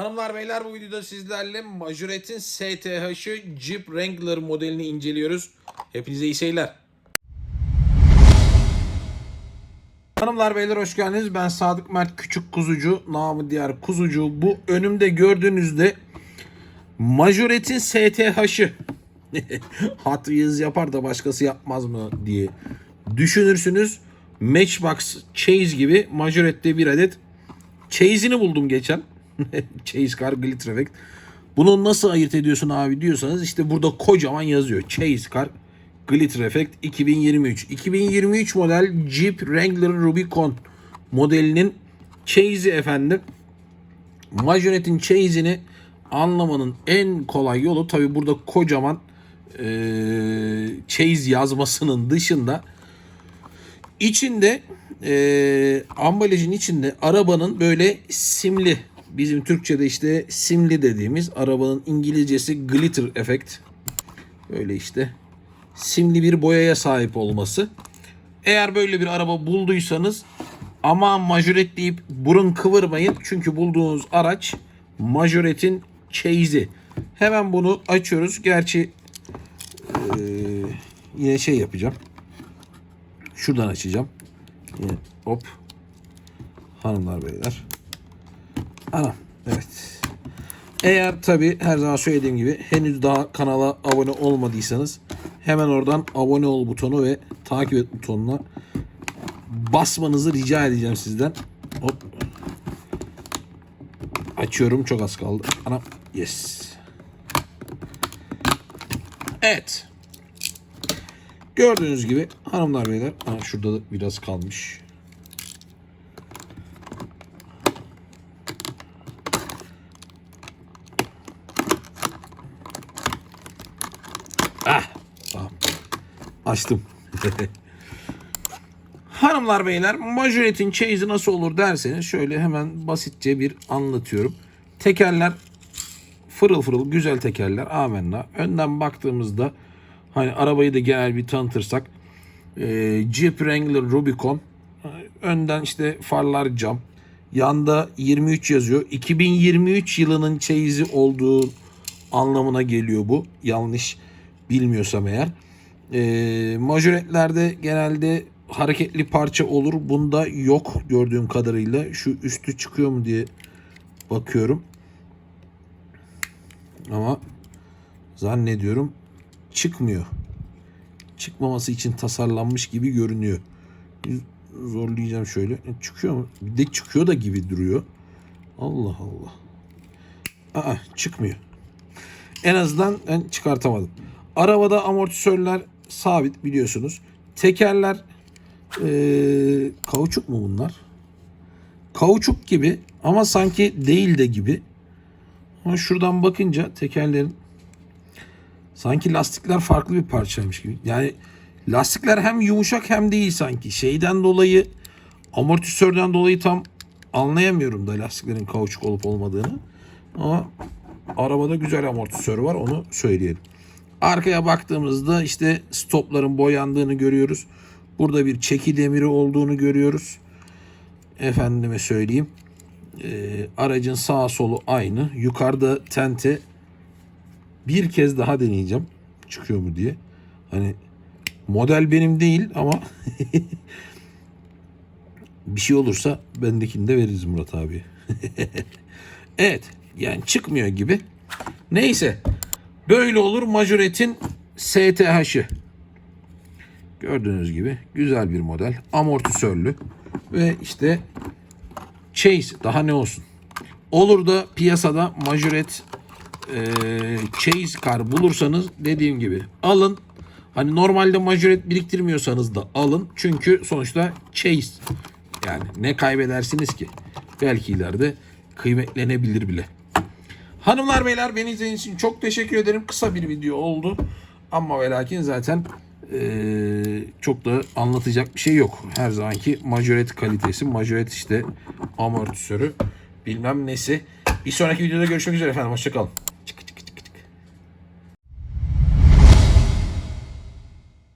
Hanımlar beyler bu videoda sizlerle Majoret'in STH'ı Jeep Wrangler modelini inceliyoruz. Hepinize iyi seyirler. Hanımlar beyler hoş geldiniz. Ben Sadık Mert Küçük Kuzucu, namı diğer Kuzucu. Bu önümde gördüğünüzde Majoret'in STH'ı. Hot yapar da başkası yapmaz mı diye düşünürsünüz. Matchbox Chase gibi Majoret'te bir adet Chase'ini buldum geçen. Chase Car Glitter Effect. Bunu nasıl ayırt ediyorsun abi diyorsanız işte burada kocaman yazıyor. Chase Car Glitter Effect 2023. 2023 model Jeep Wrangler Rubicon modelinin Chase'i efendim. Majoret'in Chase'ini anlamanın en kolay yolu tabi burada kocaman e, Chase yazmasının dışında içinde e, ambalajın içinde arabanın böyle simli bizim Türkçe'de işte simli dediğimiz arabanın İngilizcesi glitter effect böyle işte simli bir boyaya sahip olması. Eğer böyle bir araba bulduysanız ama majoret deyip burun kıvırmayın. Çünkü bulduğunuz araç majoretin chase'i. Hemen bunu açıyoruz. Gerçi eee, yine şey yapacağım. Şuradan açacağım. Yine hop. Hanımlar beyler. Anam. Evet. Eğer tabi her zaman söylediğim gibi henüz daha kanala abone olmadıysanız hemen oradan abone ol butonu ve takip et butonuna basmanızı rica edeceğim sizden. Hop. Açıyorum çok az kaldı. Anam. Yes. Evet. Gördüğünüz gibi hanımlar beyler. Ha, şurada da biraz kalmış. Açtım. Hanımlar beyler majoretin chase'i nasıl olur derseniz şöyle hemen basitçe bir anlatıyorum. Tekerler fırıl fırıl güzel tekerler amenna. Önden baktığımızda hani arabayı da genel bir tanıtırsak e, Jeep Wrangler Rubicon önden işte farlar cam yanda 23 yazıyor 2023 yılının chase'i olduğu anlamına geliyor bu yanlış bilmiyorsam eğer e, majoretlerde genelde hareketli parça olur bunda yok gördüğüm kadarıyla şu üstü çıkıyor mu diye bakıyorum ama zannediyorum çıkmıyor. Çıkmaması için tasarlanmış gibi görünüyor. Zorlayacağım şöyle. E, Çıkıyor mu? Bir de çıkıyor da gibi duruyor. Allah Allah. Aa çıkmıyor. En azından ben çıkartamadım. Arabada amortisörler sabit biliyorsunuz. Tekerler eee kauçuk mu bunlar? Kauçuk gibi ama sanki değil de gibi. Ama şuradan bakınca tekerlerin sanki lastikler farklı bir parçaymış gibi. Yani lastikler hem yumuşak hem değil sanki. Şeyden dolayı amortisörden dolayı tam anlayamıyorum da lastiklerin kauçuk olup olmadığını. Ama arabada güzel amortisör var onu söyleyelim. Arkaya baktığımızda işte stopların boyandığını görüyoruz. Burada bir çeki demiri olduğunu görüyoruz. Efendime söyleyeyim. Ee, aracın sağ solu aynı. Yukarıda tente bir kez daha deneyeceğim. Çıkıyor mu diye. Hani model benim değil ama bir şey olursa bendekini de veririz Murat abi. evet. Yani çıkmıyor gibi. Neyse. Böyle olur majoretin STH'ı. Gördüğünüz gibi güzel bir model. Amortisörlü. Ve işte Chase daha ne olsun. Olur da piyasada majoret e, Chase car bulursanız dediğim gibi alın. Hani normalde majoret biriktirmiyorsanız da alın. Çünkü sonuçta Chase yani ne kaybedersiniz ki? Belki ileride kıymetlenebilir bile. Hanımlar beyler beni izlediğiniz için çok teşekkür ederim. Kısa bir video oldu. Ama ve lakin zaten eee, çok da anlatacak bir şey yok. Her zamanki majoret kalitesi, majoret işte amortisörü bilmem nesi. Bir sonraki videoda görüşmek üzere efendim. Hoşçakalın.